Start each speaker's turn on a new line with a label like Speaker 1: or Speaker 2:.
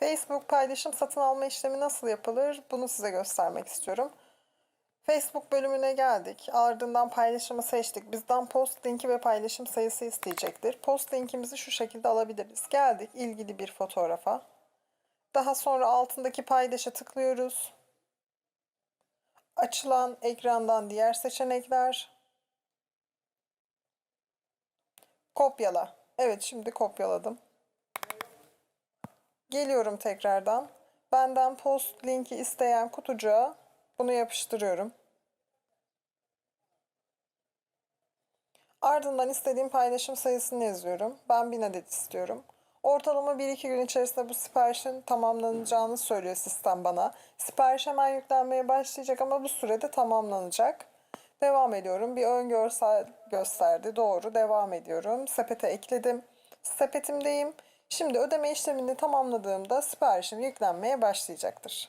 Speaker 1: Facebook paylaşım satın alma işlemi nasıl yapılır? Bunu size göstermek istiyorum. Facebook bölümüne geldik. Ardından paylaşımı seçtik. Bizden post linki ve paylaşım sayısı isteyecektir. Post linkimizi şu şekilde alabiliriz. Geldik ilgili bir fotoğrafa. Daha sonra altındaki paylaşa tıklıyoruz. Açılan ekrandan diğer seçenekler. Kopyala. Evet şimdi kopyaladım. Geliyorum tekrardan. Benden post linki isteyen kutucuğa bunu yapıştırıyorum. Ardından istediğim paylaşım sayısını yazıyorum. Ben 1000 adet istiyorum. Ortalama 1-2 gün içerisinde bu siparişin tamamlanacağını söylüyor sistem bana. Sipariş hemen yüklenmeye başlayacak ama bu sürede tamamlanacak. Devam ediyorum. Bir ön görsel gösterdi. Doğru. Devam ediyorum. Sepete ekledim. Sepetimdeyim. Şimdi ödeme işlemini tamamladığımda siparişim yüklenmeye başlayacaktır.